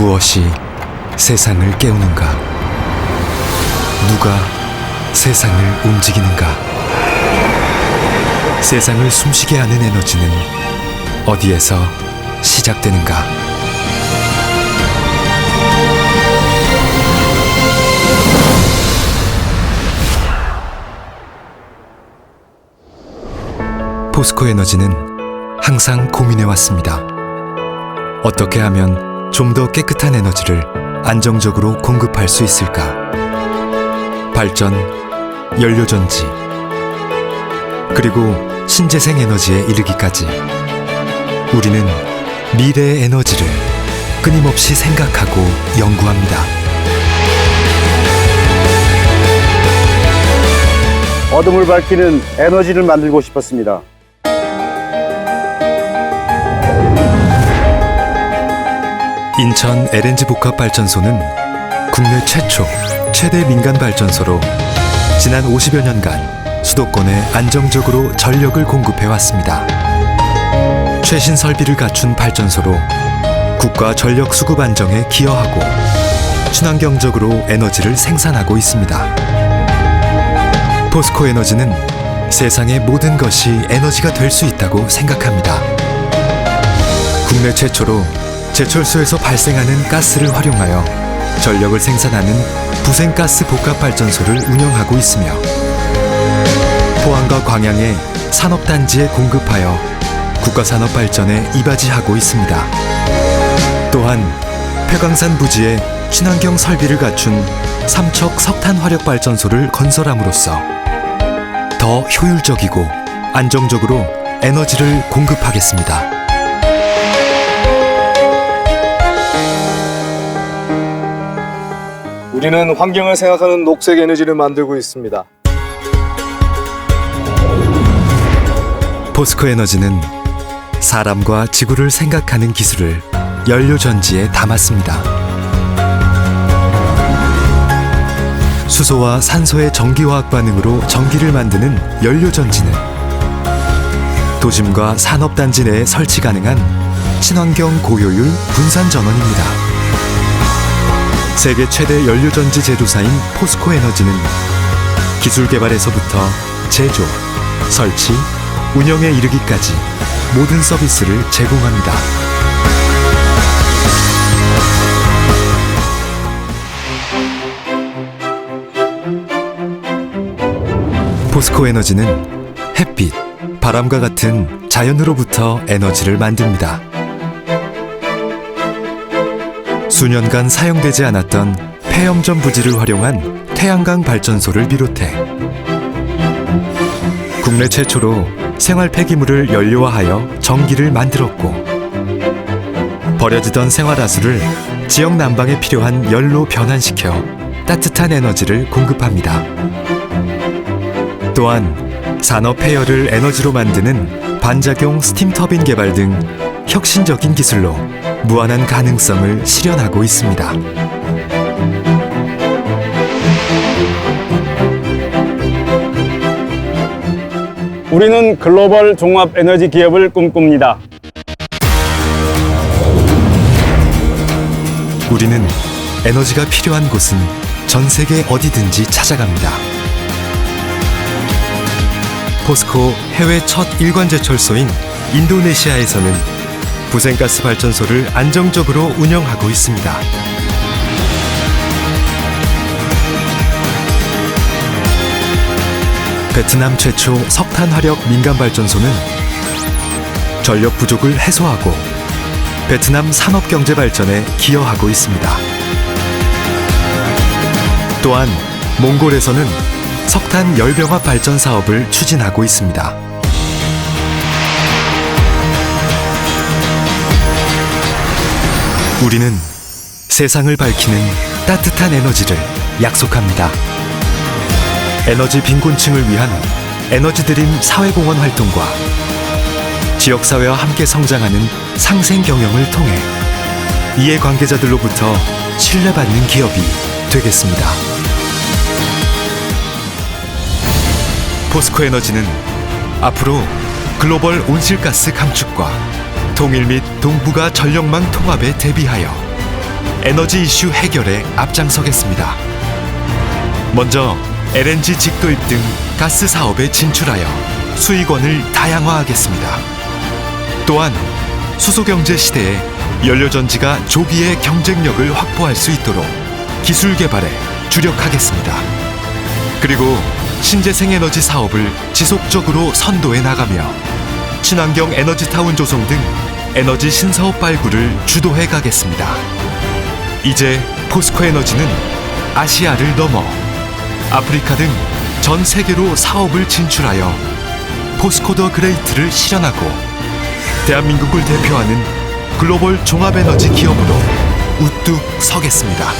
무엇이 세상을 깨우는가? 누가 세상을 움직이는가? 세상을 숨쉬게 하는 에너지는 어디에서 시작되는가? 포스코 에너지는 항상 고민해 왔습니다. 어떻게 하면 좀 더 깨끗한 에너지를 안정적으로 공급할 수 있을까? 발전, 연료전지, 그리고 신재생 에너지에 이르기까지 우리는 미래의 에너지를 끊임없이 생각하고 연구합니다. 어둠을 밝히는 에너지를 만들고 싶었습니다. 인천 LNG 복합 발전소는 국내 최초 최대 민간 발전소로 지난 50여 년간 수도권에 안정적으로 전력을 공급해 왔습니다. 최신 설비를 갖춘 발전소로 국가 전력 수급 안정에 기여하고 친환경적으로 에너지를 생산하고 있습니다. 포스코 에너지는 세상의 모든 것이 에너지가 될 수 있다고 생각합니다. 국내 최초로 제철소에서 발생하는 가스를 활용하여 전력을 생산하는 부생가스 복합발전소를 운영하고 있으며 포항과 광양의 산업단지에 공급하여 국가산업 발전에 이바지하고 있습니다. 또한 폐광산 부지에 친환경 설비를 갖춘 삼척 석탄 화력 발전소를 건설함으로써 더 효율적이고 안정적으로 에너지를 공급하겠습니다. 우리는 환경을 생각하는 녹색 에너지를 만들고 있습니다. 포스코 에너지는 사람과 지구를 생각하는 기술을 연료 전지에 담았습니다. 수소와 산소의 전기화학 반응으로 전기를 만드는 연료 전지는 도심과 산업단지 내에 설치 가능한 친환경 고효율 분산 전원입니다. 세계 최대 연료전지 제조사인 포스코 에너지는 기술 개발에서부터 제조, 설치, 운영에 이르기까지 모든 서비스를 제공합니다. 포스코 에너지는 햇빛, 바람과 같은 자연으로부터 에너지를 만듭니다. 수년간 사용되지 않았던 폐염전 부지를 활용한 태양광 발전소를 비롯해 국내 최초로 생활 폐기물을 연료화하여 전기를 만들었고 버려지던 생활하수를 지역 난방에 필요한 열로 변환시켜 따뜻한 에너지를 공급합니다. 또한 산업 폐열을 에너지로 만드는 반작용 스팀 터빈 개발 등 혁신적인 기술로 무한한 가능성을 실현하고 있습니다. 우리는 글로벌 종합 에너지 기업을 꿈꿉니다. 우리는 에너지가 필요한 곳은 전 세계 어디든지 찾아갑니다. 포스코 해외 첫 일관 제철소인 인도네시아에서는 부생가스 발전소를 안정적으로 운영하고 있습니다. 베트남 최초 석탄 화력 민간 발전소는 전력 부족을 해소하고 베트남 산업 경제 발전에 기여하고 있습니다. 또한 몽골에서는 석탄 열병합 발전 사업을 추진하고 있습니다. 우리는 세상을 밝히는 따뜻한 에너지를 약속합니다. 에너지 빈곤층을 위한 에너지 드림 사회공헌 활동과 지역사회와 함께 성장하는 상생 경영을 통해 이해 관계자들로부터 신뢰받는 기업이 되겠습니다. 포스코 에너지는 앞으로 글로벌 온실가스 감축과 통일 및 동북아 전력망 통합에 대비하여 에너지 이슈 해결에 앞장서겠습니다. 먼저 LNG 직도입 등 가스 사업에 진출하여 수익원을 다양화하겠습니다. 또한 수소경제 시대에 연료전지가 조기에 경쟁력을 확보할 수 있도록 기술 개발에 주력하겠습니다. 그리고 신재생 에너지 사업을 지속적으로 선도해 나가며 친환경 에너지타운 조성 등 에너지 신사업 발굴을 주도해 가겠습니다. 이제 포스코 에너지는 아시아를 넘어 아프리카 등 전 세계로 사업을 진출하여 포스코 더 그레이트를 실현하고 대한민국을 대표하는 글로벌 종합에너지 기업으로 우뚝 서겠습니다.